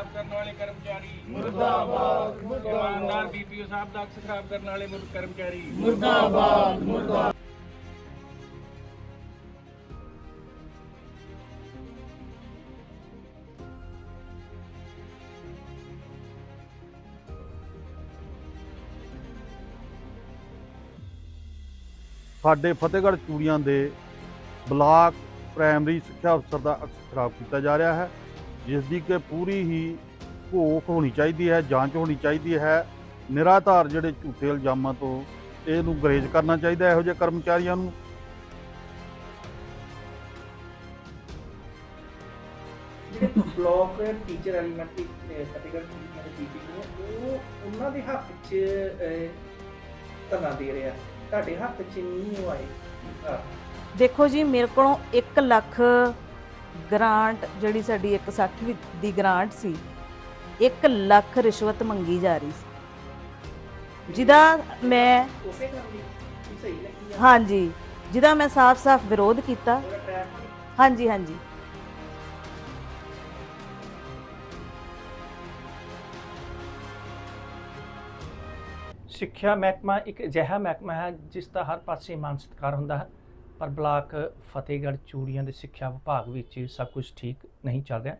ਖਰਾਬ ਕਰਨ ਵਾਲੇ ਕਰਮਚਾਰੀ। ਮੁਰਦਾਬਾਦ ਮੁਰਦਾਬਾਦ। ਇਮਾਨਦਾਰ ਬੀਪੀਓ ਸਾਹਿਬ ਦਾ ਅਕਸ ਖਰਾਬ ਕਰਨ ਵਾਲੇ ਮੁਰ- ਕਰਮਚਾਰੀ। ਸਾਡੇ ਫਤਿਹਗੜ੍ਹ ਚੂੜੀਆਂ ਦੇ ਬਲਾਕ ਪ੍ਰਾਇਮਰੀ ਸਿੱਖਿਆ ਅਫਸਰ ਦਾ ਅਕਸ ਖਰਾਬ ਕੀਤਾ ਜਾ ਰਿਹਾ ਹੈ। ਜਿਸ ਦੀ ਕਿ ਪੂਰੀ ਹੀ ਘੋਖ ਹੋਣੀ ਚਾਹੀਦੀ ਹੈ ਜਾਂਚ ਹੋਣੀ ਚਾਹੀਦੀ ਹੈ। ਨਿਰਾਧਾਰ ਜਿਹੜੇ ਝੂਠੇ ਇਲਜ਼ਾਮਾਂ ਤੋਂ ਇਹਨੂੰ ਗਰੇਜ ਕਰਨਾ ਚਾਹੀਦਾ ਹੈ ਇਹੋ ਜਿਹੇ ਕਰਮਚਾਰੀਆਂ ਨੂੰ। ਜਿਹੜੇ ਬਲਾਕ ਟੀਚਰ ਐਲੀਮੈਂਟਰੀ ਫਤਿਹਗੜ੍ਹ ਦੇ ਟੀਚਰ ਨੇ ਉਹ ਉਹਨਾਂ ਦੇ ਹੱਕ 'ਚ ਧਰਨਾ ਦੇ ਰਿਹਾ। ਤੁਹਾਡੇ ਹੱਕ 'ਚ ਨਹੀਂ ਉਹ ਆਏ। ਦੇਖੋ ਜੀ ਮੇਰੇ ਕੋਲੋਂ 1 ਲੱਖ ਗ੍ਰਾਂਟ ਜਿਹੜੀ ਸਾਡੀ 160 ਦੀ ਗ੍ਰਾਂਟ ਸੀ 1 ਲੱਖ ਰਿਸ਼ਵਤ ਮੰਗੀ ਜਾ ਰਹੀ ਸੀ। ਜਿਹਦਾ ਮੈਂ ਹਾਂਜੀ ਜਿਹਦਾ ਮੈਂ ਸਾਫ਼-ਸਾਫ਼ ਵਿਰੋਧ ਕੀਤਾ। ਹਾਂਜੀ ਹਾਂਜੀ। ਸਿੱਖਿਆ ਮਹਿਕਮਾ ਇੱਕ ਅਜਿਹਾ ਮਹਿਕਮਾ ਹੈ ਜਿਸ ਦਾ ਹਰ ਪਾਸੇ ਮਾਨ ਸਤਿਕਾਰ ਹੁੰਦਾ ਹੈ। ਪਰ ਬਲਾਕ ਫਤਿਹਗੜ੍ਹ ਚੂੜੀਆਂ ਦੇ ਸਿੱਖਿਆ ਵਿਭਾਗ ਵਿੱਚ ਸਭ ਕੁਝ ਠੀਕ ਨਹੀਂ ਚੱਲ ਰਿਹਾ।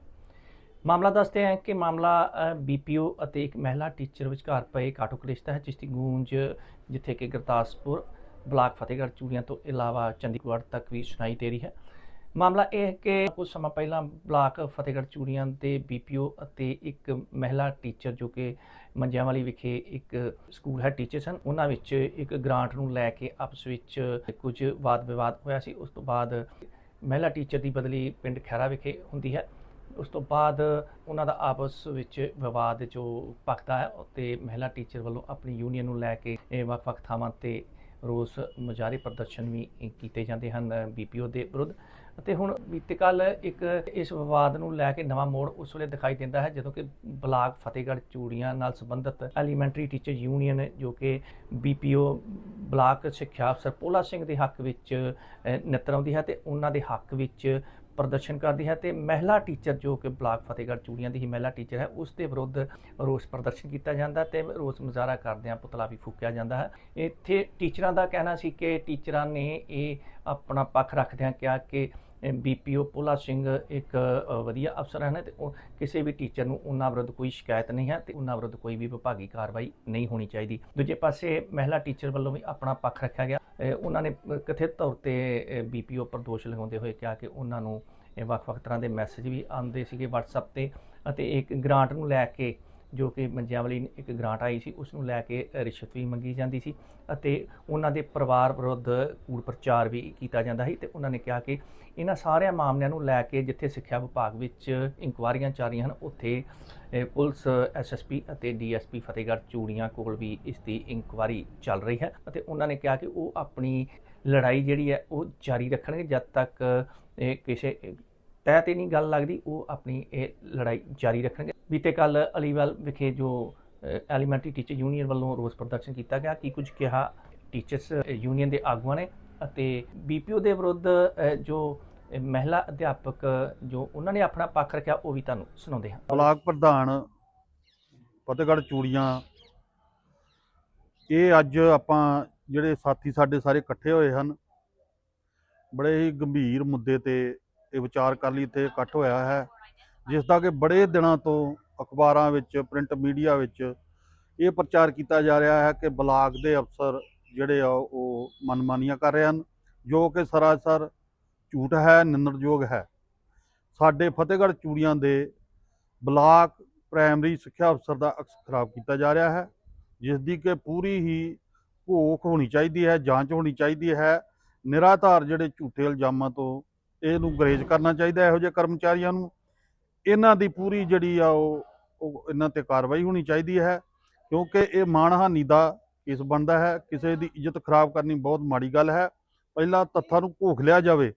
ਮਾਮਲਾ ਦੱਸਦੇ ਹਾਂ ਕਿ ਮਾਮਲਾ ਬੀਪੀਓ ਅਤੇ ਇੱਕ ਮਹਿਲਾ ਟੀਚਰ ਵਿਚਕਾਰ ਪਏ ਕਾਟੋ ਕਲੇਸ਼ ਹੈ ਜਿਸ ਦੀ ਗੂੰਜ ਜਿੱਥੇ ਕਿ ਗੁਰਦਾਸਪੁਰ ਬਲਾਕ ਫਤਿਹਗੜ੍ਹ ਚੂੜੀਆਂ ਤੋਂ ਇਲਾਵਾ ਚੰਡੀਗੜ੍ਹ ਤੱਕ ਵੀ ਸੁਣਾਈ ਦੇ ਰਹੀ ਹੈ। ਮਾਮਲਾ ਇਹ ਹੈ ਕਿ ਕੁਝ ਸਮਾਂ ਪਹਿਲਾਂ ਬਲਾਕ ਫਤਿਹਗੜ੍ਹ ਚੂੜੀਆਂ ਦੇ ਬੀਪੀਓ ਅਤੇ ਇੱਕ ਮਹਿਲਾ ਟੀਚਰ ਜੋ ਕਿ ਮੰਜਿਆਂਵਾਲੀ ਵਿਖੇ ਇੱਕ ਸਕੂਲ ਹੈ, ਟੀਚਰ ਸਨ। ਉਹਨਾਂ ਵਿੱਚ ਇੱਕ ਗ੍ਰਾਂਟ ਨੂੰ ਲੈ ਕੇ ਆਪਸ ਵਿੱਚ ਕੁਝ ਵਾਦ ਵਿਵਾਦ ਹੋਇਆ ਸੀ। ਉਸ ਤੋਂ ਬਾਅਦ ਮਹਿਲਾ ਟੀਚਰ ਦੀ ਬਦਲੀ ਪਿੰਡ ਖੈਰਾ ਵਿਖੇ ਹੁੰਦੀ ਹੈ। ਉਸ ਤੋਂ ਬਾਅਦ ਉਹਨਾਂ ਦਾ ਆਪਸ ਵਿੱਚ ਵਿਵਾਦ ਜੋ ਭਖਦਾ ਹੈ ਤੇ ਮਹਿਲਾ ਟੀਚਰ ਵੱਲੋਂ ਆਪਣੀ ਯੂਨੀਅਨ ਨੂੰ ਲੈ ਕੇ ਵੱਖ-ਵੱਖ ਥਾਵਾਂ ਤੇ ਰੋਸ ਮੁਜ਼ਾਹਰੇ ਪ੍ਰਦਰਸ਼ਨ ਵੀ ਕੀਤੇ ਜਾਂਦੇ ਹਨ ਬੀਪੀਓ ਦੇ ਵਿਰੁੱਧ। ਅਤੇ ਹੁਣ ਬੀਤੇ ਕੱਲ ਇੱਕ ਇਸ ਵਿਵਾਦ ਨੂੰ ਲੈ ਕੇ ਨਵਾਂ ਮੋੜ ਉਸ ਵੇਲੇ ਦਿਖਾਈ ਦਿੰਦਾ ਹੈ, ਜਦੋਂ ਕਿ ਬਲਾਕ ਫਤਿਹਗੜ੍ਹ ਚੂੜੀਆਂ ਨਾਲ ਸੰਬੰਧਿਤ ਐਲੀਮੈਂਟਰੀ ਟੀਚਰ ਯੂਨੀਅਨ ਜੋ ਕਿ ਬੀਪੀਓ ਬਲਾਕ ਸਿੱਖਿਆ ਅਫਸਰ ਪੋਲਾ ਸਿੰਘ ਦੇ ਹੱਕ ਵਿੱਚ ਨਤਰ ਆਉਂਦੀ ਹੈ ਤੇ ਉਹਨਾਂ ਦੇ ਹੱਕ ਵਿੱਚ ਪ੍ਰਦਰਸ਼ਨ ਕਰਦੀ ਹੈ ਤੇ ਮਹਿਲਾ ਟੀਚਰ ਜੋ ਕਿ ਬਲਾਕ ਫਤਿਹਗੜ੍ਹ ਚੂੜੀਆਂ ਦੀ ਹੀ ਮਹਿਲਾ ਟੀਚਰ ਹੈ, ਉਸ ਦੇ ਵਿਰੁੱਧ ਰੋਸ ਪ੍ਰਦਰਸ਼ਨ ਕੀਤਾ ਜਾਂਦਾ ਤੇ ਰੋਸ ਮੁਜ਼ਾਹਰਾ ਕਰਦਿਆਂ ਪੁਤਲਾ ਵੀ ਫੂਕਿਆ ਜਾਂਦਾ ਹੈ। ਇੱਥੇ ਟੀਚਰਾਂ ਦਾ ਕਹਿਣਾ ਸੀ ਕਿ ਟੀਚਰਾਂ ਨੇ ਇਹ ਆਪਣਾ ਪੱਖ ਰੱਖਦਿਆਂ ਕਿਹਾ ਕਿ ਬੀਪੀਓ ਪੋਲਾ ਸਿੰਘ ਇੱਕ ਵਧੀਆ ਅਫਸਰ ਹਨ ਤੇ ਉਹ ਕਿਸੇ ਵੀ ਟੀਚਰ ਨੂੰ ਉਹਨਾਂ ਵਿਰੁੱਧ ਕੋਈ ਸ਼ਿਕਾਇਤ ਨਹੀਂ ਹੈ ਤੇ ਉਹਨਾਂ ਵਿਰੁੱਧ ਕੋਈ ਵੀ ਵਿਭਾਗੀ ਕਾਰਵਾਈ ਨਹੀਂ ਹੋਣੀ ਚਾਹੀਦੀ। ਦੂਜੇ ਪਾਸੇ ਮਹਿਲਾ ਟੀਚਰ ਵੱਲੋਂ ਵੀ ਆਪਣਾ ਪੱਖ ਰੱਖਿਆ ਗਿਆ। ਉਹਨਾਂ ਨੇ ਕਥਿਤ ਤੌਰ ਤੇ ਬੀਪੀਓ ਪਰ ਦੋਸ਼ ਲਗਾਉਂਦੇ ਹੋਏ ਕਿਹਾ ਕਿ ਉਹਨਾਂ ਨੂੰ ਵੱਖ-ਵੱਖ ਤਰ੍ਹਾਂ ਦੇ ਮੈਸੇਜ ਵੀ ਆਉਂਦੇ ਸੀਗੇ WhatsApp ਤੇ ਅਤੇ ਇੱਕ ਗ੍ਰਾਂਟ ਨੂੰ ਲੈ ਕੇ ਜੋ ਕਿ ਮੰਜਿਆਵਲੀ ਇੱਕ ਗ੍ਰਾਂਟ ਆਈ ਸੀ ਉਸ ਨੂੰ ਲੈ ਕੇ ਰਿਸ਼ਵਤ ਵੀ ਮੰਗੀ ਜਾਂਦੀ ਸੀ ਅਤੇ ਉਹਨਾਂ ਦੇ ਪਰਿਵਾਰ ਵਿਰੁੱਧ ਕੂੜ ਪ੍ਰਚਾਰ ਵੀ ਕੀਤਾ ਜਾਂਦਾ ਸੀ ਤੇ ਉਹਨਾਂ ਨੇ ਕਿਹਾ ਕਿ ਇਹਨਾਂ ਸਾਰਿਆਂ ਮਾਮਲਿਆਂ ਨੂੰ ਲੈ ਕੇ ਜਿੱਥੇ ਸਿੱਖਿਆ ਵਿਭਾਗ ਵਿੱਚ ਇਨਕੁਆਰੀਆਂ ਚੱਲ ਰਹੀਆਂ ਹਨ ਉੱਥੇ ਅ, ਪੁਲਿਸ ਐਸਐਸਪੀ ਅਤੇ ਡੀਐਸਪੀ ਫਤਿਹਗੜ੍ਹ ਚੂੜੀਆਂ ਕੋਲ ਵੀ ਇਸ ਦੀ ਇਨਕੁਆਰੀ ਚੱਲ ਰਹੀ ਹੈ ਅਤੇ ਉਹਨਾਂ ਨੇ ਕਿਹਾ ਕਿ ਉਹ ਆਪਣੀ ਲੜਾਈ ਜਿਹੜੀ ਹੈ ਉਹ ਜਾਰੀ ਰੱਖਣਗੇ ਜਦ ਤੱਕ ਇਹ ਕਿਸੇ ਤੈਅ ਤੇ ਨਹੀਂ ਗੱਲ ਲੱਗਦੀ ਉਹ ਆਪਣੀ ਇਹ ਲੜਾਈ ਜਾਰੀ ਰੱਖਣਗੇ। ਬੀਤੇ ਕੱਲ ਅਲੀਵਾਲ ਵਿਖੇ ਜੋ ਐਲੀਮੈਂਟਰੀ ਟੀਚਰ ਯੂਨੀਅਨ ਵੱਲੋਂ ਰੋਸ ਪ੍ਰਦਰਸ਼ਨ ਕੀਤਾ ਗਿਆ ਕੀ ਕੁਝ ਕਿਹਾ ਟੀਚਰਸ ਯੂਨੀਅਨ ਦੇ ਆਗੂਆਂ ਨੇ ਅਤੇ ਬੀਪੀਓ ਦੇ ਵਿਰੁੱਧ ਜੋ ਮਹਿਲਾ ਅਧਿਆਪਕ, ਜੋ ਉਹਨਾਂ ਨੇ ਆਪਣਾ ਪੱਖ ਰੱਖਿਆ, ਉਹ ਵੀ ਤੁਹਾਨੂੰ ਸੁਣਾਉਂਦੇ ਹਾਂ। ਬਲਾਕ ਪ੍ਰਧਾਨ ਫਤਿਹਗੜ੍ਹ ਚੂੜੀਆਂ, ਇਹ ਅੱਜ ਆਪਾਂ ਜਿਹੜੇ ਸਾਥੀ ਸਾਡੇ ਸਾਰੇ ਇਕੱਠੇ ਹੋਏ ਹਨ, ਬੜੇ ਹੀ ਗੰਭੀਰ ਮੁੱਦੇ ਤੇ ਇਹ ਵਿਚਾਰ ਕਰਨ ਲਈ ਇੱਥੇ ਇਕੱਠ ਹੋਇਆ ਹੈ। ਜਿਸ ਦਾ ਕਿ ਬੜੇ ਦਿਨਾਂ ਤੋਂ ਅਖਬਾਰਾਂ ਵਿੱਚ ਪ੍ਰਿੰਟ ਮੀਡੀਆ ਵਿੱਚ ਇਹ ਪ੍ਰਚਾਰ ਕੀਤਾ ਜਾ ਰਿਹਾ ਹੈ ਕਿ ਬਲਾਕ ਦੇ ਅਫਸਰ ਜਿਹੜੇ ਆ ਉਹ ਮਨਮਾਨੀਆਂ ਕਰ ਰਹੇ ਹਨ, ਜੋ ਕਿ ਸਰਾਸਰ ਝੂਠ ਹੈ, ਨਿੰਦਣਯੋਗ ਹੈ। ਸਾਡੇ ਫਤਿਹਗੜ੍ਹ ਚੂੜੀਆਂ ਦੇ ਬਲਾਕ ਪ੍ਰਾਇਮਰੀ ਸਿੱਖਿਆ ਅਫਸਰ ਦਾ ਅਕਸ ਖਰਾਬ ਕੀਤਾ ਜਾ ਰਿਹਾ ਹੈ ਜਿਸ ਦੀ ਕਿ ਪੂਰੀ ਹੀ ਘੋਖ ਹੋਣੀ ਚਾਹੀਦੀ ਹੈ, ਜਾਂਚ ਹੋਣੀ ਚਾਹੀਦੀ ਹੈ। ਨਿਰਾਧਾਰ ਜਿਹੜੇ ਝੂਠੇ ਇਲਜ਼ਾਮਾਂ ਤੋਂ ਇਹਨੂੰ ਗਰੇਜ ਕਰਨਾ ਚਾਹੀਦਾ ਇਹੋ ਜਿਹੇ ਕਰਮਚਾਰੀਆਂ ਨੂੰ। ਇਹਨਾਂ ਦੀ ਪੂਰੀ ਜਿਹੜੀ ਆ ਉਹ ਉਹ ਇਹਨਾਂ ਤੇ ਕਾਰਵਾਈ ਹੋਣੀ ਚਾਹੀਦੀ ਹੈ, ਕਿਉਂਕਿ ਇਹ ਮਾਣਹਾਨੀ ਦਾ ਕੇਸ ਬਣਦਾ ਹੈ, ਕਿਸੇ ਦੀ ਇੱਜ਼ਤ ਖਰਾਬ ਕਰਨੀ ਬਹੁਤ ਮਾੜੀ ਗੱਲ ਹੈ। ਪਹਿਲਾਂ ਤੱਥਾਂ ਨੂੰ ਘੋਖ ਲਿਆ ਜਾਵੇ,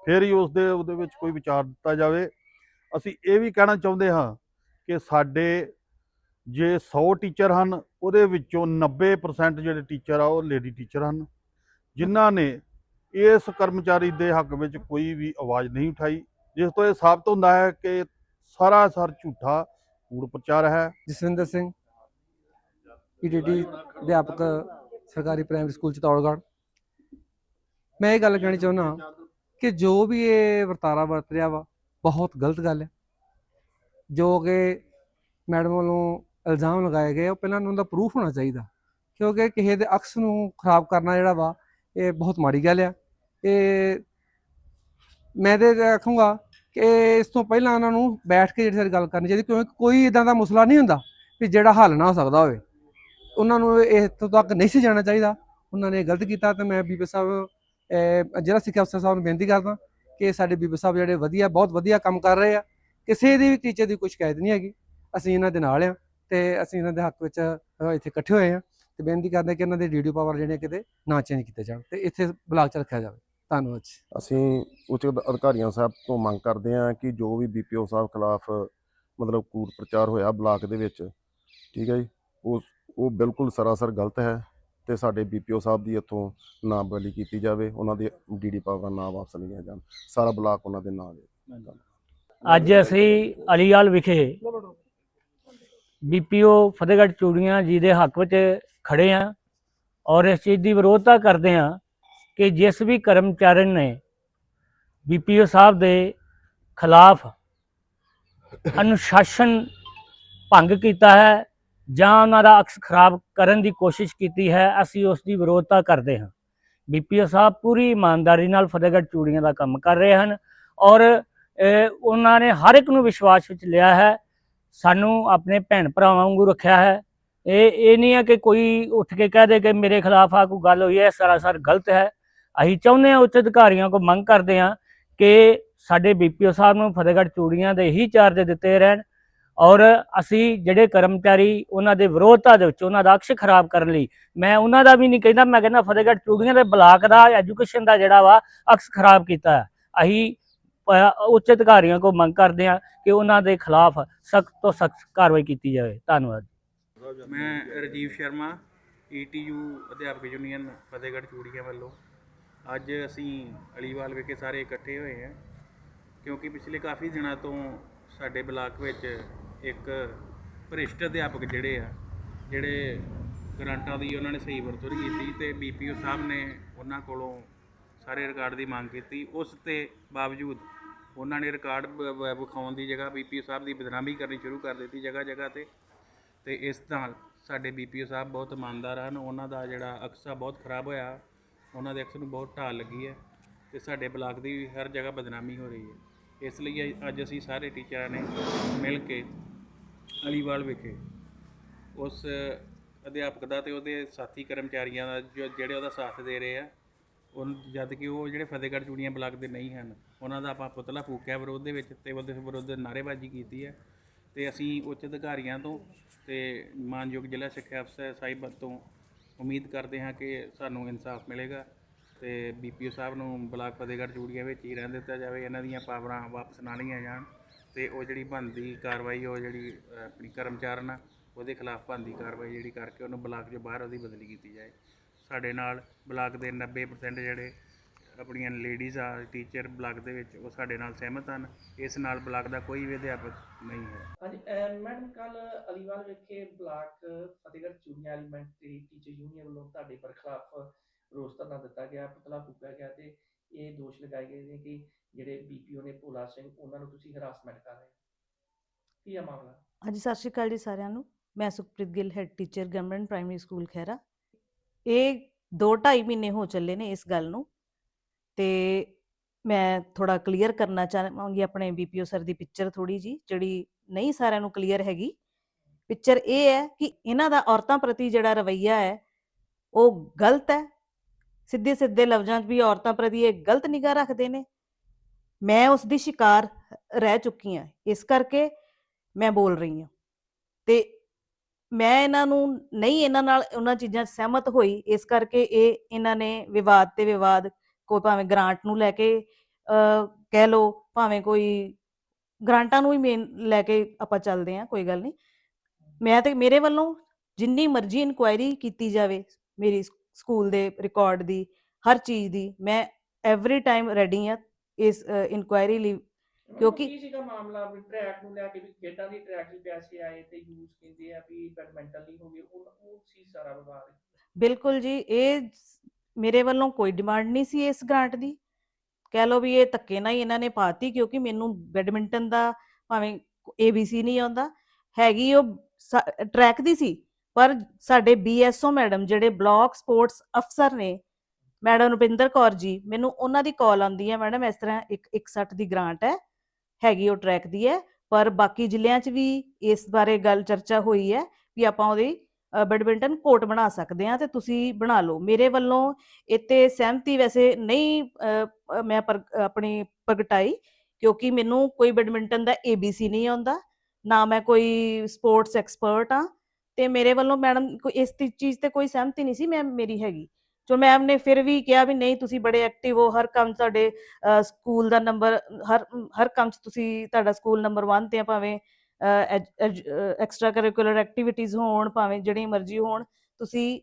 ਫਿਰ ਹੀ ਉਸ ਦੇ ਉਹਦੇ ਵਿੱਚ ਕੋਈ ਵਿਚਾਰ ਦਿੱਤਾ ਜਾਵੇ। ਅਸੀਂ ਇਹ ਵੀ ਕਹਿਣਾ ਚਾਹੁੰਦੇ ਹਾਂ ਕਿ ਸਾਡੇ ਜੇ 100 ਟੀਚਰ ਹਨ, ਉਹਦੇ ਵਿੱਚੋਂ 90% ਜਿਹੜੇ ਟੀਚਰ ਆ, ਉਹ ਲੇਡੀ ਟੀਚਰ ਹਨ। ਜਿਨ੍ਹਾਂ ਨੇ ਇਸ ਕਰਮਚਾਰੀ ਦੇ ਹੱਕ ਵਿੱਚ ਕੋਈ ਵੀ ਆਵਾਜ਼ ਨਹੀਂ ਉਠਾਈ, ਜਿਸ ਤੋਂ ਇਹ ਸਾਬਤ ਹੁੰਦਾ ਹੈ ਕਿ ਸਾਰਾ ਸਰ ਝੂਠਾ ਕੂੜ ਪ੍ਰਚਾਰ ਹੈ। ਜਸਵਿੰਦਰ ਸਿੰਘ ਈਡੀਟੀ ਅਧਿਆਪਕ, ਸਰਕਾਰੀ ਪ੍ਰਾਇਮਰੀ ਸਕੂਲ, ਚਤੌੜਗੜ੍ਹ। ਮੈਂ ਇਹ ਗੱਲ ਕਹਿਣੀ ਚਾਹੁੰਦਾ ਕਿ ਜੋ ਵੀ ਇਹ ਵਰਤਾਰਾ ਵਰਤ ਰਿਹਾ ਵਾ, ਬਹੁਤ ਗਲਤ ਗੱਲ ਹੈ। ਜੋ ਕਿ ਮੈਡਮ ਵੱਲੋਂ ਇਲਜ਼ਾਮ ਲਗਾਏ ਗਏ ਉਹ ਪਹਿਲਾਂ ਉਹਨਾਂ ਦਾ ਪ੍ਰੂਫ ਹੋਣਾ ਚਾਹੀਦਾ। ਕਿਉਂਕਿ ਕਿਸੇ ਦੇ ਅਕਸ ਨੂੰ ਖਰਾਬ ਕਰਨਾ ਜਿਹੜਾ ਵਾ, ਇਹ ਬਹੁਤ ਮਾੜੀ ਗੱਲ ਆ। ਇਹ ਮੈਂ ਤੇ ਆਖੂੰਗਾ ਕਿ ਇਸ ਤੋਂ ਪਹਿਲਾਂ ਉਹਨਾਂ ਨੂੰ ਬੈਠ ਕੇ ਜਿਹੜੀ ਸਾਡੀ ਗੱਲ ਕਰਨੀ ਚਾਹੀਦੀ ਕਿਉਂਕਿ ਕੋਈ ਇਦਾਂ ਦਾ ਮਸਲਾ ਨਹੀਂ ਹੁੰਦਾ ਵੀ ਜਿਹੜਾ ਹੱਲ ਨਾ ਹੋ ਸਕਦਾ ਹੋਵੇ। ਉਹਨਾਂ ਨੂੰ ਇਹ ਇੱਥੋਂ ਤੱਕ ਨਹੀਂ ਸੀ ਜਾਣਾ ਚਾਹੀਦਾ। ਉਹਨਾਂ ਨੇ ਗਲਤ ਕੀਤਾ ਤੇ ਮੈਂ ਬੀਬੀ ਸਾਹਿਬ ਅਹ, ਜ਼ਿਲ੍ਹਾ ਸਿੱਖਿਆ ਅਫਸਰ ਸਾਹਿਬ ਨੂੰ ਬੇਨਤੀ ਕਰਦਾ ਕਿ ਸਾਡੇ ਬੀਬੀ ਸਾਹਿਬ ਜਿਹੜੇ ਵਧੀਆ ਬਹੁਤ ਵਧੀਆ ਕੰਮ ਕਰ ਰਹੇ ਆ। ਕਿਸੇ ਦੀ ਵੀ ਟੀਚਰ ਦੀ ਕੋਈ ਸ਼ਿਕਾਇਤ ਨਹੀਂ ਹੈਗੀ। ਅਸੀਂ ਇਹਨਾਂ ਦੇ ਨਾਲ ਆ ਤੇ ਅਸੀਂ ਇਹਨਾਂ ਦੇ ਹੱਕ ਵਿੱਚ ਇੱਥੇ ਇਕੱਠੇ ਹੋਏ ਆ ਤੇ ਬੇਨਤੀ ਕਰਦੇ ਕਿ ਇਹਨਾਂ ਦੇ ਡੀਡੀਓ ਪਾਵਰ ਜਿਹੜੇ ਕਿਤੇ ਨਾ ਚੇਂਜ ਕੀਤੇ ਜਾਣ ਤੇ ਇੱਥੇ ਬਲਾਕ ਚ ਰੱਖਿਆ ਜਾਵੇ। ਧੰਨਵਾਦ ਜੀ। ਅਸੀਂ ਉੱਚ ਅਧ- ਅਧਿਕਾਰੀਆਂ ਸਾਹਿਬ ਤੋਂ ਮੰਗ ਕਰਦੇ ਹਾਂ ਕਿ ਜੋ ਵੀ ਬੀਪੀਓ ਸਾਹਿਬ ਖਿਲਾਫ ਮਤਲਬ ਕੂੜ ਪ੍ਰਚਾਰ ਹੋਇਆ ਬਲਾਕ ਦੇ ਵਿੱਚ ਠੀਕ ਹੈ ਜੀ ਉਹ ਉਹ ਬਿਲਕੁਲ ਸਰਾਸਰ ਗਲਤ ਹੈ ਤੇ ਸਾਡੇ ਬੀਪੀਓ ਸਾਹਿਬ ਦੀ ਇੱਥੋਂ ਨਾਮਬਲੀ ਕੀਤੀ ਜਾਵੇ ਉਹਨਾਂ ਦੇ ਡੀਡੀ ਪਾਵਰ ਨਾ ਵਾਪਸ ਲਈਆਂ ਜਾਣ ਸਾਰਾ ਬਲਾਕ ਉਹਨਾਂ ਦੇ ਨਾਂ ਦੇ ਅੱਜ ਅਸੀਂ ਅਲੀਵਾਲ ਵਿਖੇ ਬੀਪੀਓ ਫਤਿਹਗੜ੍ਹ ਚੂੜੀਆਂ ਜੀ ਦੇ ਹੱਕ ਵਿੱਚ ਖੜੇ ਆ ਔਰ ਇਸ ਚੀਜ਼ ਦੀ ਵਿਰੋਧਤਾ ਕਰਦੇ ਆ ਕਿ ਜਿਸ ਵੀ ਕਰਮਚਾਰੀ ਨੇ ਬੀਪੀਓ ਸਾਹਿਬ ਦੇ ਖਿਲਾਫ ਅਨੁਸ਼ਾਸਨ ਭੰਗ ਕੀਤਾ ਹੈ ਜਾਂ ਉਹਨਾਂ ਦਾ ਅਕਸ ਖਰਾਬ ਕਰਨ ਦੀ ਕੋਸ਼ਿਸ਼ ਕੀਤੀ ਹੈ, ਅਸੀਂ ਉਸ ਦੀ ਵਿਰੋਧਤਾ ਕਰਦੇ ਹਾਂ। ਬੀਪੀਓ ਸਾਹਿਬ ਪੂਰੀ ਇਮਾਨਦਾਰੀ ਨਾਲ ਫਤਿਹਗੜ੍ਹ ਚੂੜੀਆਂ ਦਾ ਕੰਮ ਕਰ ਰਹੇ ਹਨ ਔਰ ਉਹਨਾਂ ਨੇ ਹਰ ਇੱਕ ਨੂੰ ਵਿਸ਼ਵਾਸ ਵਿੱਚ ਲਿਆ ਹੈ, ਸਾਨੂੰ ਆਪਣੇ ਭੈਣ ਭਰਾਵਾਂ ਵਾਂਗੂ ਰੱਖਿਆ ਹੈ। ਇਹ ਇਹ ਨਹੀਂ ਹੈ ਕਿ ਕੋਈ ਉੱਠ ਕੇ ਕਹਿ ਦੇ ਕਿ ਮੇਰੇ ਖਿਲਾਫ ਆ, ਕੋਈ ਗੱਲ ਹੋਈ ਹੈ ਸਰਾਸਰ ਗਲਤ ਹੈ। ਅਸੀਂ ਚਾਹੁੰਦੇ ਹਾਂ ਉੱਚ ਅਧਿਕਾਰੀਆਂ ਕੋਲ ਮੰਗ ਕਰਦੇ ਹਾਂ ਕਿ ਸਾਡੇ ਬੀਪੀਓ ਸਾਹਿਬ ਨੂੰ ਫਤਿਹਗੜ੍ਹ ਚੂੜੀਆਂ ਦੇ ਹੀ ਚਾਰਜ ਦਿੱਤੇ ਰਹਿਣ ਔਰ ਅਸੀਂ ਜਿਹੜੇ ਕਰਮਚਾਰੀ ਉਹਨਾਂ ਦੇ ਵਿਰੋਧਤਾ ਦੇ ਵਿੱਚ ਉਹਨਾਂ ਦਾ ਅਕਸ਼ ਖਰਾਬ ਕਰਨ ਲਈ, ਮੈਂ ਉਹਨਾਂ ਦਾ ਵੀ ਨਹੀਂ ਕਹਿੰਦਾ, ਮੈਂ ਕਹਿੰਦਾ ਫਤਿਹਗੜ੍ਹ ਚੂੜੀਆਂ ਦੇ ਬਲਾਕ ਦਾ ਐਜੂਕੇਸ਼ਨ ਦਾ ਜਿਹੜਾ ਵਾ ਅਕਸ਼ ਖਰਾਬ ਕੀਤਾ ਹੈ। ਅਸੀਂ ਉੱਚ ਅਧਿਕਾਰੀਆਂ ਕੋਲ ਮੰਗ ਕਰਦੇ ਹਾਂ ਕਿ ਉਹਨਾਂ ਦੇ ਖਿਲਾਫ ਸਖਤ ਤੋਂ ਸਖਤ ਕਾਰਵਾਈ ਕੀਤੀ ਜਾਵੇ। ਧੰਨਵਾਦ। ਮੈਂ ਰਜੀਵ ਸ਼ਰਮਾ ਈਟੀਯੂ ਅਧਿਆਪਕ ਯੂਨੀਅਨ, ਫਤਿਹਗੜ੍ਹ ਚੂੜੀਆਂ ਵੱਲੋਂ। ਅੱਜ ਅਸੀਂ ਅਲੀਵਾਲ ਵਿਖੇ ਸਾਰੇ ਇਕੱਠੇ ਹੋਏ ਹਾਂ, ਕਿਉਂਕਿ ਪਿਛਲੇ ਕਾਫੀ ਦਿਨਾਂ ਤੋਂ ਸਾਡੇ ਬਲਾਕ ਵਿੱਚ ਇੱਕ ਭ੍ਰਿਸ਼ਟ ਅਧਿਆਪਕ ਜਿਹੜੇ ਆ, ਜਿਹੜੇ ਗ੍ਰਾਂਟਾਂ ਦੀ ਉਹਨਾਂ ਨੇ ਸਹੀ ਵਰਤੋਂ ਨਹੀਂ ਕੀਤੀ ਤੇ ਬੀਪੀਓ ਸਾਹਿਬ ਨੇ ਉਹਨਾਂ ਕੋਲੋਂ ਸਾਰੇ ਰਿਕਾਰਡ ਦੀ ਮੰਗ ਕੀਤੀ। ਉਸ ਤੇ ਬਾਵਜੂਦ ਉਹਨਾਂ ਨੇ ਰਿਕਾਰਡ ਵਿਖਾਉਣ ਦੀ ਜਗ੍ਹਾ ਬੀਪੀਓ ਸਾਹਿਬ ਦੀ ਬਦਨਾਮੀ ਕਰਨੀ ਸ਼ੁਰੂ ਕਰ ਦਿੱਤੀ ਜਗ੍ਹਾ ਜਗ੍ਹਾ ਤੇ। ਤੇ ਇਸ ਨਾਲ ਸਾਡੇ ਬੀਪੀਓ ਸਾਹਿਬ ਬਹੁਤ ਇਮਾਨਦਾਰ ਹਨ। ਉਹਨਾਂ ਦਾ ਜਿਹੜਾ ਅਕਸਾ ਬਹੁਤ ਖਰਾਬ ਹੋਇਆ। ਉਹਨਾਂ ਦੇ ਅਕਸ ਨੂੰ ਬਹੁਤ ਢਾਲ ਲੱਗੀ ਹੈ ਤੇ ਸਾਡੇ ਬਲਾਕ ਦੀ ਵੀ ਹਰ ਜਗ੍ਹਾ ਬਦਨਾਮੀ ਹੋ ਰਹੀ ਹੈ। ਇਸ ਲਈ ਅ- ਅੱਜ ਅਸੀਂ ਸਾਰੇ ਟੀਚਰਾਂ ਨੇ ਮਿਲ ਕੇ ਅਲੀਵਾਲ ਵਿਖੇ ਉਸ ਅਧਿਆਪਕ ਦਾ ਤੇ ਉਹਦੇ ਸਾਥੀ ਕਰਮਚਾਰੀਆਂ ਦਾ ਜੋ, ਜਿਹੜੇ ਉਹਦਾ ਸਾਥ ਦੇ ਰਹੇ ਆ, ਉਹ ਜਦ ਕਿ ਉਹ ਜਿਹੜੇ ਫਤਿਹਗੜ੍ਹ ਚੂੜੀਆਂ ਬਲਾਕ ਦੇ ਨਹੀਂ ਹਨ, ਉਹਨਾਂ ਦਾ ਆਪਾਂ ਪੁਤਲਾ ਫੂਕਿਆ ਵਿਰੋਧ ਦੇ ਵਿੱਚ ਤੇ ਉਹਦੇ ਵਿਰੁੱਧ ਨਾਅਰੇਬਾਜ਼ੀ ਕੀਤੀ ਹੈ ਤੇ ਅਸੀਂ ਉੱਚ ਅਧਿਕਾਰੀਆਂ ਤੋਂ ਤੇ ਮਾਨਯੋਗ ਜ਼ਿਲ੍ਹਾ ਸਿੱਖਿਆ ਅਫਸਰ ਸਾਹਿਬ ਤੋਂ ਉਮੀਦ ਕਰਦੇ ਹਾਂ ਕਿ ਸਾਨੂੰ ਇਨਸਾਫ ਮਿਲੇਗਾ ਤੇ ਬੀਪੀਓ ਸਾਹਿਬ ਨੂੰ ਬਲਾਕ ਫਤਿਹਗੜ੍ਹ ਚੂੜੀਆਂ ਵਿੱਚ ਹੀ ਰਹਿਣ ਦਿੱਤਾ ਜਾਵੇ, ਇਹਨਾਂ ਦੀਆਂ ਪਾਵਰਾਂ ਵਾਪਸ ਨਾ ਲਈਆਂ ਜਾਣ ਤੇ ਉਹ ਜਿਹੜੀ ਬਣਦੀ ਕਾਰਵਾਈ, ਉਹ ਜਿਹੜੀ ਆਪਣੀ ਕਰਮਚਾਰਨ ਆ, ਉਹਦੇ ਖਿਲਾਫ ਬਣਦੀ ਕਾਰਵਾਈ ਜਿਹੜੀ ਕਰਕੇ ਉਹਨੂੰ ਬਲਾਕ 'ਚੋਂ ਬਾਹਰ ਉਹਦੀ ਬਦਲੀ ਕੀਤੀ ਜਾਏ। ਸਾਡੇ ਨਾਲ ਬਲਾਕ ਦੇ 90% ਜਿਹੜੇ ਆਪਣੀਆਂ ਲੇਡੀਜ਼ ਆ ਟੀਚਰ ਬਲਾਕ ਦੇ ਵਿੱਚ ਉਹ ਸਾਡੇ ਨਾਲ ਸਹਿਮਤ ਹਨ। ਇਸ ਨਾਲ ਬਲਾਕ ਦਾ ਕੋਈ ਵੀ ਅਧਿਆਪਕ ਨਹੀਂ ਹੈ। ਹਾਂਜੀ ਮੈਡਮ ਕੱਲ ਅਲੀਵਾਲ ਵਿਖੇ block Fatehgarh Churian elementary teacher union ਵੱਲੋਂ ਤੁਹਾਡੇ ਬਰਖਲਾਫ ਰੋਸ ਧਰਨਾ ਦਿੱਤਾ ਗਿਆ ਪੁਤਲਾ ਫੂਕਿਆ ਗਿਆ ਤੇ ਇਹ ਦੋਸ਼ ਲਗਾਏ ਗਏ ਨੇ ਕਿ ਜਿਹੜੇ ਬੀਪੀਓ ਨੇ ਭੋਲਾ ਸਿੰਘ ਉਹਨਾਂ ਨੂੰ ਤੁਸੀਂ ਹਰਾਸਮੈਂਟ ਕਰ ਰਹੇ ਹੋ। ਕੀ ਆ ਮਾਮਲਾ? ਹਾਂਜੀ ਸਤਿ ਸ਼੍ਰੀ ਅਕਾਲ ਜੀ ਸਾਰਿਆਂ ਨੂੰ। ਮੈਂ Sukhpreet Gill head teacher government primary school Khaira ਇਹ 2.5 ਮਹੀਨੇ ਹੋ ਚੱਲੇ ਨੇ ਇਸ ਗੱਲ ਨੂੰ। ਤੇ ਮੈਂ ਥੋੜਾ ਕਲੀਅਰ ਕਰਨਾ ਚਾਹਾਂਗੀ ਆਪਣੇ ਬੀਪੀਓ ਸਰ ਦੀ ਪਿਕਚਰ ਥੋੜੀ ਜੀ ਜਿਹੜੀ ਨਹੀਂ ਸਾਰਿਆਂ ਨੂੰ ਕਲੀਅਰ ਹੈਗੀ। ਪਿਕਚਰ ਇਹ ਹੈ ਕਿ ਇਹਨਾਂ ਦਾ ਔਰਤਾਂ ਪ੍ਰਤੀ ਜਿਹੜਾ ਰਵੱਈਆ ਹੈ, ਉਹ ਗਲਤ ਹੈ। ਸਿੱਧੇ ਸਿੱਧੇ ਲਫ਼ਜ਼ਾਂ 'ਚ ਵੀ ਔਰਤਾਂ ਪ੍ਰਤੀ ਇਹ ਗਲਤ ਨਿਗਾਹ ਰੱਖਦੇ ਨੇ। ਮੈਂ ਉਸ ਦੀ ਸ਼ਿਕਾਰ ਰਹਿ ਚੁੱਕੀ ਹਾਂ, ਇਸ ਕਰਕੇ ਮੈਂ ਬੋਲ ਰਹੀ ਹਾਂ। ਤੇ ਮੈਂ ਇਹਨਾਂ ਨੂੰ ਨਹੀਂ ਇਹਨਾਂ ਨਾਲ ਉਹਨਾਂ ਚੀਜ਼ਾਂ ਸਹਿਮਤ ਹੋਈ, ਇਸ ਕਰਕੇ ਇਹ ਇਹਨਾਂ ਨੇ ਵਿਵਾਦ ਤੇ ਵਿਵਾਦ ਕੋਈ ਭਾਵੇਂ ਗ੍ਰਾਂਟ ਨੂੰ ਲੈ ਕੇ ਕਹਿ ਲੋ ਭਾਵੇਂ ਕੋਈ ਗ੍ਰਾਂਟਾਂ ਨੂੰ ਹੀ ਮੇਨ ਲੈ ਕੇ ਆਪਾਂ ਚੱਲਦੇ ਹਾਂ ਕੋਈ ਗੱਲ ਨਹੀਂ। ਮੈਂ ਤੇ ਮੇਰੇ ਵੱਲੋਂ ਜਿੰਨੀ ਮਰਜ਼ੀ ਇਨਕੁਆਇਰੀ ਕੀਤੀ ਜਾਵੇ ਮੇਰੀ ਸਕੂਲ ਦੇ ਰਿਕਾਰਡ ਦੀ ਹਰ ਚੀਜ਼ ਦੀ ਮੈਂ ਐਵਰੀ ਟਾਈਮ ਰੈਡੀ ਹਾਂ ਇਸ ਇਨਕੁਆਇਰੀ ਲਈ। ਕਿਉਂਕਿ- ਕੀ ਸੀਗਾ ਮਾਮਲਾ ਵੀ ਟਰੈਕ ਨੂੰ ਲੈ ਕੇ ਵੀ ਖੇਡਾਂ ਦੀ ਟਰੈਕ ਦੀ ਪੈਸੇ ਆਏ ਤੇ ਯੂਜ਼ ਕਹਿੰਦੇ ਆ ਵੀ ਬੈਡਮਿੰਟਨ ਨਹੀਂ ਹੋ ਗਏ ਉਹ ਉਹ ਸੀ ਸਾਰਾ ਵਿਵਾਦ। ਬਿਲਕੁਲ ਜੀ ਇਹ ਮੇਰੇ ਵੱਲੋਂ ਕੋਈ ਡਿਮਾਂਡ ਨਹੀਂ ਸੀ ਇਸ ਗ੍ਰਾਂਟ ਦੀ। ਕਹਿ ਲਓ ਵੀ ਇਹ ਧੱਕੇ ਨਾਲ ਹੀ ਇਹਨਾਂ ਨੇ ਪਾਤੀ ਕਿਉਂਕਿ ਮੈਨੂੰ ਬੈਡਮਿੰਟਨ ਦਾ ਭਾਵੇਂ ABC ਨਹੀਂ ਆਉਂਦਾ, ਹੈਗੀ ਉਹ ਟਰੈਕ ਦੀ ਸੀ, ਪਰ ਸਾਡੇ BSO ਮੈਡਮ ਜਿਹੜੇ ਬਲਾਕ ਸਪੋਰਟਸ ਅਫਸਰ ਨੇ ਮੈਡਮ ਰੁਪਿੰਦਰ ਕੌਰ ਜੀ, ਮੈਨੂੰ ਉਹਨਾਂ ਦੀ ਕਾਲ ਆਉਂਦੀ ਹੈ ਮੈਡਮ ਇਸ ਤਰ੍ਹਾਂ ਇੱਕ 61 ਦੀ ਗ੍ਰਾਂਟ ਹੈ, ਹੈਗੀ ਉਹ ਟਰੈਕ ਦੀ ਹੈ, ਪਰ ਬਾਕੀ ਜ਼ਿਲ੍ਹਿਆਂ 'ਚ ਵੀ ਇਸ ਬਾਰੇ ਗੱਲ ਚਰਚਾ ਹੋਈ ਹੈ, ਵੀ ਆਪਾਂ ਉਹਦੀ ਬੈਡਮਿੰਟਨ ਕੋਰਟ ਬਣਾ ਸਕਦੇ ਆ ਤੇ ਤੁਸੀਂ ਬਣਾ ਲਓ। ਮੇਰੇ ਵੱਲੋਂ ਇੱਥੇ ਸਹਿਮਤੀ ਵੈਸੇ ਨਹੀਂ ਮੈਂ ਆਪਣੀ ਪ੍ਰਗਟਾਈ ਕਿਉਂਕਿ ਮੈਨੂੰ ਕੋਈ ਬੈਡਮਿੰਟਨ ਦਾ ABC ਨਹੀਂ ਆਉਂਦਾ, ਨਾ ਮੈਂ ਕੋਈ ਸਪੋਰਟਸ ਐਕਸਪਰਟ ਆ ਤੇ ਮੇਰੇ ਵੱਲੋਂ ਮੈਡਮ ਕੋਈ ਇਸ ਚੀਜ਼ ਤੇ ਕੋਈ ਸਹਿਮਤੀ ਨਹੀਂ ਸੀ ਮੈਂ ਮੇਰੀ ਹੈਗੀ। ਜੋ ਮੈਮ ਨੇ ਫਿਰ ਵੀ ਕਿਹਾ ਵੀ ਨਹੀਂ ਤੁਸੀਂ ਬੜੇ ਐਕਟਿਵ ਹੋ, ਹਰ ਕੰਮ ਤੁਹਾਡੇ ਸਕੂਲ ਦਾ ਨੰਬਰ ਹਰ ਹਰ ਕੰਮ 'ਚ ਤੁਸੀਂ ਤੁਹਾਡਾ ਸਕੂਲ ਨੰਬਰ 1 ਤੇ ਆ ਭਾਵੇਂ ਐਕਸਟਰਾ ਕਰਿਕੂਲਰ ਐਕਟੀਵਿਟੀਜ਼ ਹੋਣ ਭਾਵੇਂ ਜਿਹੜੀ ਮਰਜ਼ੀ ਹੋਣ ਤੁਸੀਂ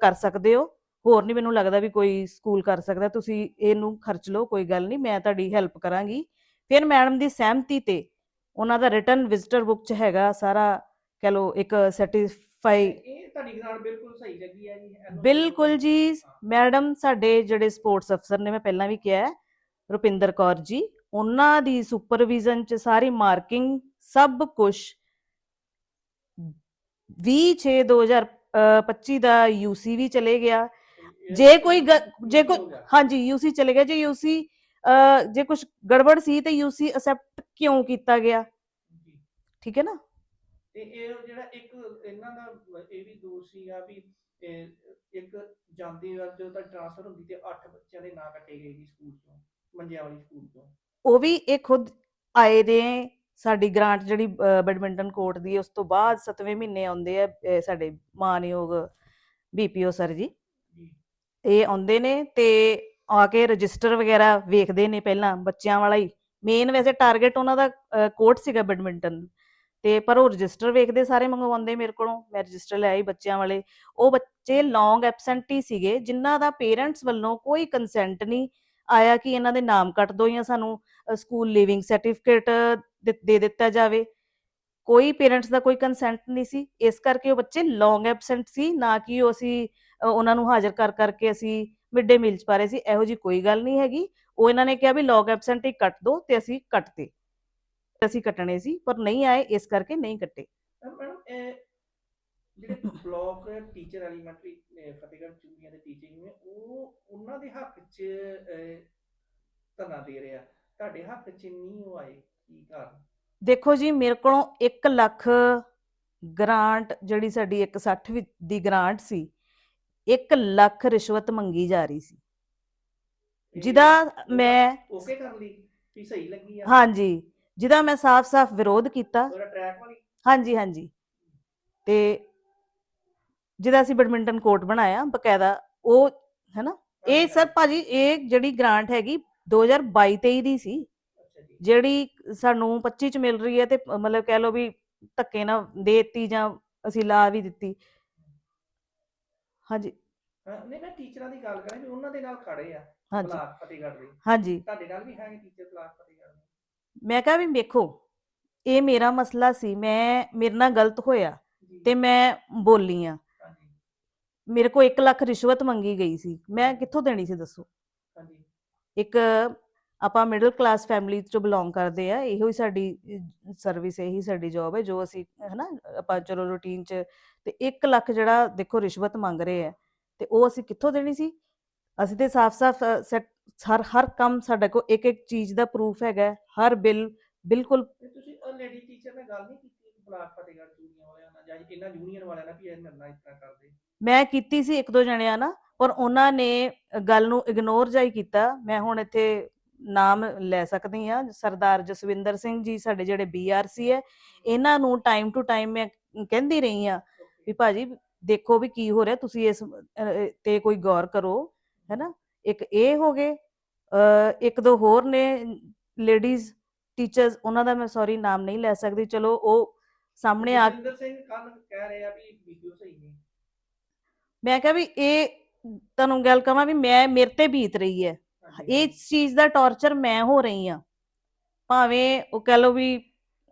ਕਰ ਸਕਦੇ ਹੋ। ਹੋਰ ਨਹੀਂ ਮੈਨੂੰ ਲੱਗਦਾ ਵੀ ਕੋਈ ਸਕੂਲ ਕਰ ਸਕਦਾ। ਤੁਸੀਂ ਇਹਨੂੰ ਖਰਚ ਲਓ ਕੋਈ ਗੱਲ ਨਹੀਂ ਮੈਂ ਤੁਹਾਡੀ ਹੈਲਪ ਕਰਾਂਗੀ। ਫਿਰ ਮੈਡਮ ਦੀ ਸਹਿਮਤੀ ਤੇ ਉਹਨਾਂ ਦਾ ਰਿਟਰਨ ਵਿਜ਼ਿਟਰ ਬੁੱਕ ਚ ਹੈਗਾ ਸਾਰਾ ਕਹ ਲਓ ਇੱਕ ਸਰਟੀਫਾਈ ਇਹ ਤੁਹਾਡੀ ਗ੍ਰਾਂਟ ਬਿਲਕੁਲ ਸਹੀ ਲੱਗੀ ਹੈ ਜੀ। ਬਿਲਕੁਲ। ਮੈਡਮ ਸਾਡੇ ਜਿਹੜੇ ਸਪੋਰਟਸ ਅਫਸਰ ਨੇ ਮੈਂ ਪਹਿਲਾਂ ਵੀ ਕਿਹਾ ਰੁਪਿੰਦਰ ਕੌਰ ਜੀ ਉਹਨਾਂ ਦੀ ਸੁਪਰਵਿਜ਼ਨ ਚ ਸਾਰੀ ਮਾਰਕਿੰਗ ਸਭ ਕੁਝ 20/6/2025 ਦਾ ਯੂਸੀ ਵੀ ਚਲੇ ਗਿਆ ਜੇ ਕੋਈ ਜੇ ਕੋਈ। ਹਾਂਜੀ ਯੂਸੀ ਚਲੇ ਗਿਆ ਜੇ ਯੂਸੀ ਜੇ ਕੁਝ ਗੜਬੜ ਸੀ ਤੇ ਯੂਸੀ ਅਸੈਪਟ ਕਿਉਂ ਕੀਤਾ ਗਿਆ। ਠੀਕ ਹੈ ਨਾ ਤੇ ਇਹ ਜਿਹੜਾ ਇੱਕ ਇਹਨਾਂ ਦਾ ਇਹ ਵੀ ਦੋਸ਼ ਸੀਗਾ ਵੀ ਇੱਕ ਜਾਂਦੀ ਵਾਰ ਜਦੋਂ ਤੱਕ ਟ੍ਰਾਂਸਫਰ ਹੁੰਦੀ ਤੇ 8 ਬੱਚਿਆਂ ਦੇ ਨਾਂ ਕੱਟੇ ਗਏ ਜੀ ਸਕੂਲ ਤੋਂ ਮੰਜਿਆਂ ਵਾਲੀ ਸਕੂਲ ਤੋਂ ਉਹ ਵੀ ਇਹ ਖੁਦ ਆਏ ਦੇ ਸਾਡੀ ਗ੍ਰਾਂਟ ਜਿਹੜੀ ਬੈਡਮਿੰਟਨ ਕੋਰਟ ਦੀ ਉਸ ਤੋਂ ਬਾਅਦ 7ਵੇਂ ਮਹੀਨੇ ਆਉਂਦੇ ਆ ਸਾਡੇ ਮਾਨਯੋਗ ਬੀਪੀਓ ਸਰ ਜੀ। ਇਹ ਆਉਂਦੇ ਨੇ ਤੇ ਆ ਕੇ ਰਜਿਸਟਰ ਵਗੈਰਾ ਵੇਖਦੇ ਨੇ ਪਹਿਲਾਂ ਬੱਚਿਆਂ ਵਾਲਾ ਹੀ। ਮੇਨ ਵੈਸੇ ਟਾਰਗੇਟ ਉਹਨਾਂ ਦਾ ਕੋਰਟ ਸੀਗਾ ਬੈਡਮਿੰਟਨ। ਤੇ ਪਰ ਉਹ ਰਜਿਸਟਰ ਵੇਖਦੇ ਸਾਰੇ ਮੰਗਵਾਉਂਦੇ ਮੇਰੇ ਕੋਲੋਂ ਮੈਂ ਰਜਿਸਟਰ ਲੈ ਆਈ ਬੱਚਿਆਂ ਵਾਲੇ। ਉਹ ਬੱਚੇ ਲੌਂਗ ਐਬਸੈਂਟ ਹੀ ਸੀਗੇ ਜਿਨ੍ਹਾਂ ਦਾ ਪੇਰੈਂਟਸ ਵੱਲੋਂ ਕੋਈ ਕੰਸੈਂਟ ਨਹੀਂ ਆਇਆ ਕਿ ਇਹਨਾਂ ਦੇ ਨਾਮ ਕੱਟ ਦਿਓ ਜਾਂ ਸਾਨੂੰ ਸਕੂਲ ਲਿਵਿੰਗ ਸਰਟੀਫਿਕੇਟ ਦੇ ਦਿੱਤਾ ਜਾਵੇ। ਕੋਈ ਪੇਰੈਂਟਸ ਦਾ ਕੋਈ ਕੰਸੈਂਟ ਨਹੀਂ ਸੀ। ਇਸ ਕਰਕੇ ਉਹ ਬੱਚੇ ਲੌਂਗ ਐਬਸੈਂਟ ਸੀ ਨਾ ਕਿ ਉਹ ਅਸੀਂ ਅ, ਉਹਨਾਂ ਨੂੰ ਹਾਜ਼ਰ ਕਰ ਕਰਕੇ ਅਸੀਂ ਮਿਡ ਡੇ ਮੀਲ ਚ ਪਾ ਰਹੇ ਸੀ। ਇਹੋ ਜੀ ਕੋਈ ਗੱਲ ਨਹੀਂ ਹੈਗੀ। ਉਹ ਇਹਨਾਂ ਨੇ ਕਿਹਾ ਵੀ ਲੌਂਗ ਐਬਸੈਂਟ ਹੀ ਕੱਟ ਦੋ ਤੇ ਅਸੀਂ ਕੱਟਦੇ। ਅਸੀਂ ਕੱਟਣੇ ਸੀ ਪਰ ਨਹੀਂ ਆਏ ਇਸ ਕਰਕੇ ਨਹੀਂ ਕੱਟੇ। ਮੈਡਮ ਜਿਹੜੇ block teacher elementary Fatehgarh Churian ਦੇ ਟੀਚਿੰਗ ਨੇ ਉਹ ਉਹਨਾਂ ਦੇ ਹੱਕ 'ਚ ਧਰਨਾ ਦੇ ਰਿਹਾ। ਤੁਹਾਡੇ ਹੱਕ 'ਚ ਨਹੀਂ ਉਹ ਆਏ ਕੀ ਕਾਰਨ? ਦੇਖੋ ਜੀ ਮੇਰੇ ਕੋਲੋਂ 1 ਲੱਖ ਗ੍ਰਾਂਟ ਜਿਹੜੀ ਸਾਡੀ 160 ਦੀ ਗ੍ਰਾਂਟ ਸੀ 1 ਲੱਖ ਰਿਸ਼ਵਤ ਮੰਗੀ ਜਾ ਰਹੀ ਸੀ। ਜਿਹਦਾ ਮੈਂ ਓਕੇ ਕਰ ਲਈ ਵੀ ਸਹੀ ਲੱਗੀ ਆ। ਹਾਂਜੀ ਜਿਹਦਾ ਮੈਂ ਸਾਫ਼-ਸਾਫ਼ ਵਿਰੋਧ ਕੀਤਾ। ਹਾਂਜੀ ਹਾਂਜੀ। ਤੇ ਜਿਹਦਾ ਅਸੀਂ ਬੈਡਮਿੰਟਨ ਕੋਰਟ ਬਣਾਇਆ ਬਕਾਇਦਾ ਉਹ ਹੈਨਾ? ਇਹ ਸਰ ਭਾਜੀ ਇਹ ਜਿਹੜੀ ਗ੍ਰਾਂਟ ਹੈਗੀ 2022-23 ਦੀ ਸੀ। ਜਿਹੜੀ ਸਾਨੂੰ 25 ਚ ਮਿਲ ਰਹੀ ਹੈ ਤੇ ਮਤਲਬ ਕਹਿ ਲਓ ਵੀ ਧੱਕੇ ਨਾਲ ਦੇਤੀ ਜਾਂ ਅਸੀਂ ਲਾ ਵੀ ਦਿੱਤੀ। ਹਾਂਜੀ। ਨਹੀਂ ਮੈਂ ਟੀਚਰਾਂ ਦੀ ਗੱਲ ਕਰਾਂ ਵੀ ਉਹਨਾਂ ਦੇ ਨਾਲ ਖੜੇ ਆ ਹਾਂਜੀ। ਫਤਿਹਗੜ੍ਹ ਦੇ। ਹਾਂਜੀ। ਤੁਹਾਡੇ ਨਾਲ ਵੀ ਹੈਗੇ ਟੀਚਰ ਬਲਾਕ ਫਤਿਹਗੜ੍ਹ ਦੇ? ਮੈਂ ਕਿਹਾ ਵੀ ਵੇਖੋ ਇਹ ਮੇਰਾ ਮਸਲਾ ਸੀ ਮੈਂ ਮੇਰੇ ਨਾਲ ਗਲਤ ਹੋਇਆ ਤੇ ਮੈਂ ਬੋਲੀ ਆ। ਮੇਰੇ ਕੋ 1 ਲੱਖ ਰਿਸ਼ਵਤ ਮੰਗੀ ਗਈ ਸੀ। ਮੈਂ ਕਿੱਥੋਂ ਦੇਣੀ ਸੀ ਦੱਸੋ? ਹਾਂਜੀ। ਇੱਕ ਆਪਾਂ ਮਿਡਲ ਕਲਾਸ ਫੈਮਿਲੀ ਚੋਂ ਬਿਲੋਂਗ ਕਰਦੇ ਆ। ਇਹੋ ਹੀ ਸਾਡੀ ਸਰਵਿਸ ਇਹੀ ਸਾਡੀ ਜੌਬ ਹੈ ਜੋ ਅਸੀਂ ਹਨਾ ਆਪਾਂ ਚਲੋ ਰੂਟੀਨ ਚ ਤੇ 1 ਲੱਖ ਜਿਹੜਾ ਦੇਖੋ ਰਿਸ਼ਵਤ ਮੰਗ ਰਹੇ ਆ ਤੇ ਉਹ ਅਸੀਂ ਕਿੱਥੋਂ ਦੇਣੀ ਸੀ? ਅਸੀਂ ਤੇ ਸਾਫ਼-ਸਾਫ਼ ਹਰ ਹਰ ਕੰਮ ਸਾਡੇ ਕੋਲ ਇੱਕ ਇੱਕ ਚੀਜ਼ ਦਾ ਪ੍ਰੂਫ ਹੈਗਾ ਹਰ ਬਿੱਲ ਬਿਲਕੁਲ ਤੁਸੀਂ ਉਹ ਲੇਡੀ ਟੀਚਰ ਨਾਲ ਗੱਲ ਨਹੀਂ ਕੀਤੀ ਬਲਾਕ ਫਤਿਹਗੜ੍ਹ ਵਾਲਿਆਂ ਨਾਲ ਜਾਂ ਇਹਨਾਂ ਯੂਨੀਅਨ ਵਾਲਿਆਂ ਨਾਲ ਵੀ ਇਹ ਨਾਲ ਇਸ ਤਰ੍ਹਾਂ ਕਰਦੇ? ਮੈਂ ਕੀਤੀ ਸੀ ਇੱਕ ਦੋ ਜਣਿਆਂ ਨਾਲ, ਪਰ ਉਹਨਾਂ ਨੇ ਗੱਲ ਨੂੰ ਇਗਨੋਰ ਜਾਈ ਕੀਤਾ। ਮੈਂ ਹੁਣ ਇੱਥੇ ਨਾਮ ਲੈ ਸਕਦੀ ਆ ਸਰਦਾਰ ਜਸਵਿੰਦਰ ਸਿੰਘ ਜੀ ਸਾਡੇ ਜਿਹੜੇ ਬੀਆਰਸੀ ਹੈ, ਇਹਨਾਂ ਨੂੰ ਟਾਈਮ ਟੂ ਟਾਈਮ ਮੈਂ ਕਹਿੰਦੀ ਰਹੀ ਆ ਵੀ ਭਾਜੀ ਦੇਖੋ ਵੀ ਕੀ ਹੋ ਰਿਹਾ, ਤੁਸੀਂ ਇਸ ਤੇ ਕੋਈ ਗੌਰ ਕਰੋ, ਹੈਨਾ? ਇੱਕ ਇਹ ਹੋ ਗਏ ਇੱਕ ਦੋ ਹੋਰ ਨੇ ਲੇਡੀਜ਼ ਟੀਚਰਸ ਉਹਨਾਂ ਦਾ ਮੈਂ ਸੌਰੀ ਨਾਮ ਨਹੀਂ ਲੈ ਸਕਦੀ, ਚਲੋ ਉਹ ਸਾਹਮਣੇ ਆ ਜਸਵਿੰਦਰ ਸਿੰਘ ਕੱਲ ਕਹਿ ਰਹੇ ਆ ਵੀ ਵੀਡੀਓ ਸਹੀ ਨਹੀਂ। ਮੈਂ ਕਿਹਾ ਵੀ ਇਹ ਤੁਹਾਨੂੰ ਗੱਲ ਕਹਾਂ ਵੀ ਮੈਂ ਮੇਰੇ ਤੇ ਬੀਤ ਰਹੀ ਹੈ। ਇਸ ਚੀਜ਼ ਦਾ ਟੌਰਚਰ ਮੈਂ ਹੋ ਰਹੀ ਆ ਭਾਵੇਂ ਉਹ ਕਹਿ ਲਓ ਵੀ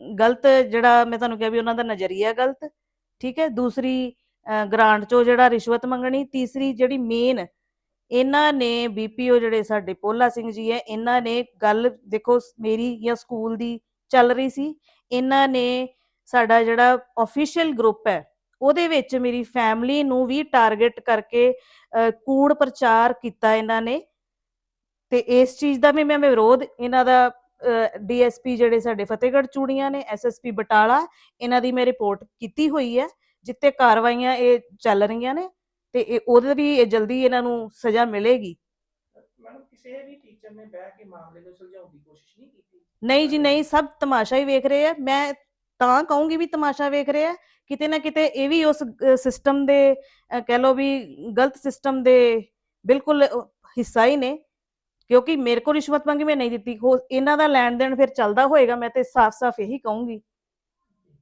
ਗਲਤ ਜਿਹੜਾ ਮੈਂ ਤੁਹਾਨੂੰ ਕਿਹਾ ਵੀ ਉਹਨਾਂ ਦਾ ਨਜ਼ਰੀਆ ਗਲਤ ਠੀਕ ਹੈ? ਦੂਸਰੀ ਗ੍ਰਾਂਟ ਚੋਂ ਜਿਹੜਾ ਰਿਸ਼ਵਤ ਮੰਗਣੀ ਤੀਸਰੀ ਜਿਹੜੀ ਮੇਨ ਇਹਨਾਂ ਨੇ ਬੀਪੀਓ ਜਿਹੜੇ ਸਾਡੇ ਪੋਲਾ ਸਿੰਘ ਜੀ ਹੈ ਇਹਨਾਂ ਨੇ ਗੱਲ ਦੇਖੋ ਮੇਰੀ ਜਾਂ ਸਕੂਲ ਦੀ ਚੱਲ ਰਹੀ ਸੀ। ਇਹਨਾਂ ਨੇ ਸਾਡਾ ਜਿਹੜਾ ਅਫੀਸ਼ੀਅਲ ਗਰੁੱਪ ਹੈ ਉਹਦੇ ਵਿੱਚ ਮੇਰੀ ਫੈਮਿਲੀ ਨੂੰ ਵੀ ਟਾਰਗੇਟ ਕਰਕੇ ਕੂੜ ਪ੍ਰਚਾਰ ਕੀਤਾ ਇਹਨਾਂ ਨੇ। ਤੇ ਇਸ ਚੀਜ਼ ਦਾ ਵੀ ਮੈਂ ਵਿਰੋਧ ਇਹਨਾਂ ਦਾ ਡੀਐਸਪੀ ਜਿਹੜੇ ਸਾਡੇ ਫਤਿਹਗੜ੍ਹ ਚੂੜੀਆਂ ਨੇ ਐਸਐਸਪੀ ਬਟਾਲਾ ਇਹਨਾਂ ਦੀ ਮੈਂ ਰਿਪੋਰਟ ਕੀਤੀ ਹੋਈ ਹੈ ਜਿੱਤੇ ਕਾਰਵਾਈਆਂ ਇਹ ਚੱਲ ਰਹੀਆਂ ਨੇ ਤੇ ਇਹ ਉਹਦੇ ਵੀ ਇਹ ਜਲਦੀ ਇਹਨਾਂ ਨੂੰ ਸਜ਼ਾ ਮਿਲੇਗੀ। ਮੈਡਮ ਕਿਸੇ ਵੀ ਟੀਚਰ ਨੇ ਬਹਿ ਕੇ ਮਾਮਲੇ ਨੂੰ ਸੁਲਝਾਉਣ ਦੀ ਕੋਸ਼ਿਸ਼ ਨਹੀਂ ਕੀਤੀ? ਨਹੀਂ ਜੀ ਨਹੀਂ ਸਭ ਤਮਾਸ਼ਾ ਹੀ ਵੇਖ ਰਹੇ ਆ। ਮੈਂ ਤਾਂ ਕਹੂੰਗੀ ਵੀ ਤਮਾਸ਼ਾ ਵੇਖ ਰਹੇ ਆ ਕਿਤੇ ਨਾ ਕਿਤੇ ਇਹ ਵੀ ਉਸ ਸਿਸਟਮ ਦੇ ਕਹਿ ਲਓ ਵੀ ਗਲਤ ਸਿਸਟਮ ਦੇ ਬਿਲਕੁਲ ਹਿੱਸਾ ਹੀ ਨੇ। ਕਿਉਂਕਿ ਮੇਰੇ ਕੋਲ ਰਿਸ਼ਵਤ ਮੰਗੀ, ਮੈਂ ਨਹੀਂ ਦਿੱਤੀ। ਹੋ, ਇਹਨਾਂ ਦਾ ਲੈਣ ਦੇਣ ਫਿਰ ਚੱਲਦਾ ਹੋਏਗਾ, ਮੈਂ ਤੇ ਸਾਫ਼-ਸਾਫ਼ ਇਹੀ ਕਹੂੰਗੀ।